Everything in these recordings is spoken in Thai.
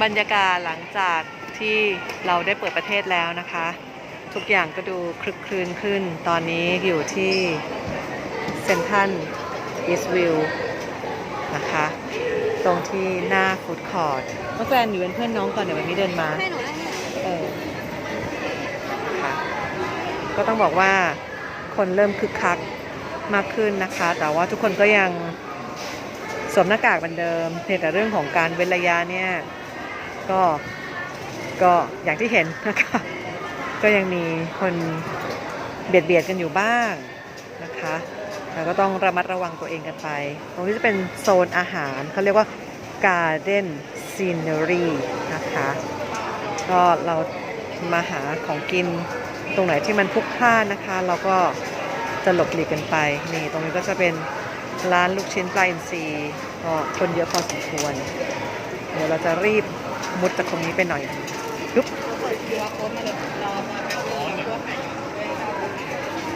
บรรยากาศหลังจากที่เราได้เปิดประเทศแล้วนะคะ ทุกอย่างก็ดูคลึกคลืนขึ้น ตอนนี้อยู่ที่เซนทันอีสวิวนะคะ ตรงที่หน้าฟูดคอร์ทน้อแกรนอยู่เป็นเพื่อนน้องก่อนเดี๋ยววันนี้เดินมาเออค่ะก็ต้องบอกว่าคนเริ่มคึกคักมากขึ้นนะคะ แต่ว่าทุกคนก็ยังสวมหน้ากากเหมือนเดิมเพียงแต่เรื่องของการเว้นระยะเนี่ย ก็ก็อย่างที่เห็นนะคะก็ยังมีคนเบียดเบียดกันอยู่บ้างนะคะแล้วก็ต้องระมัดระวังตัวเองกันไป ตรงนี้จะเป็นโซนอาหารเขาเรียกว่า Garden Scenery นะคะ ก็เรามาหาของกินตรงไหนที่มันพลุกพล่านนะคะ เราก็จะหลบหลีกกันไป นี่ตรงนี้ก็จะเป็นร้านลูกชิ้นปลาอินทรีก็คนเยอะพอสมควร เดี๋ยวเราจะรีบ มุดจากตรงนี้ไปหน่อยยุบ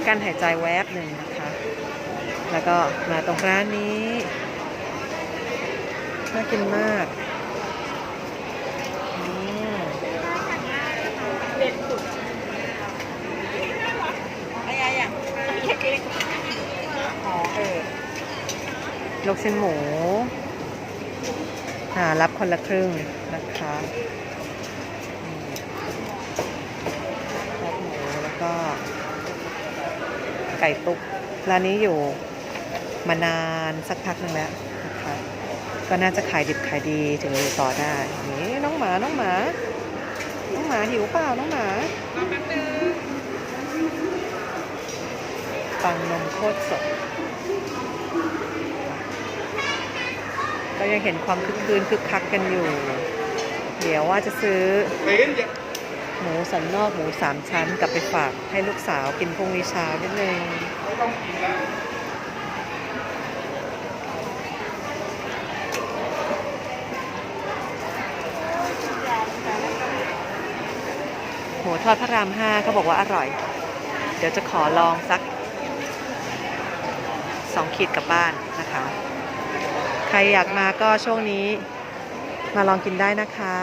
การหายใจแวบหนึ่งนะคะ แล้วก็มาตรงร้านนี้น่ากินมากอืมอะไรอย่างอ๋อเออลูกชิ้นหมู รับคนละครึ่งนะคะอืมรับหมูแล้วก็ไก่ตุ๊กร้านนี้อยู่มานานสักพักหนึ่งแล้วนะคะก็น่าจะขายดิบขายดีถึงอยู่ต่อได้ นี่น้องหมา น้องหมา น้องหมาหิวเปล่าน้องหมาปังนมโคตรสด ยังเห็นความคึกคืนคึกคักกันอยู่ เดี๋ยวว่าจะซื้อหมูสันนอกหมูสามชั้นกลับไปฝากให้ลูกสาวกินพรุ่งนี้เช้านิดนึงหมูทอดพระรามห้าเขาบอกว่าอร่อย เดี๋ยวจะขอลองสักสองขีดกลับบ้านนะคะ ใครอยากมาก็ช่วงนี้มาลองกินได้นะคะ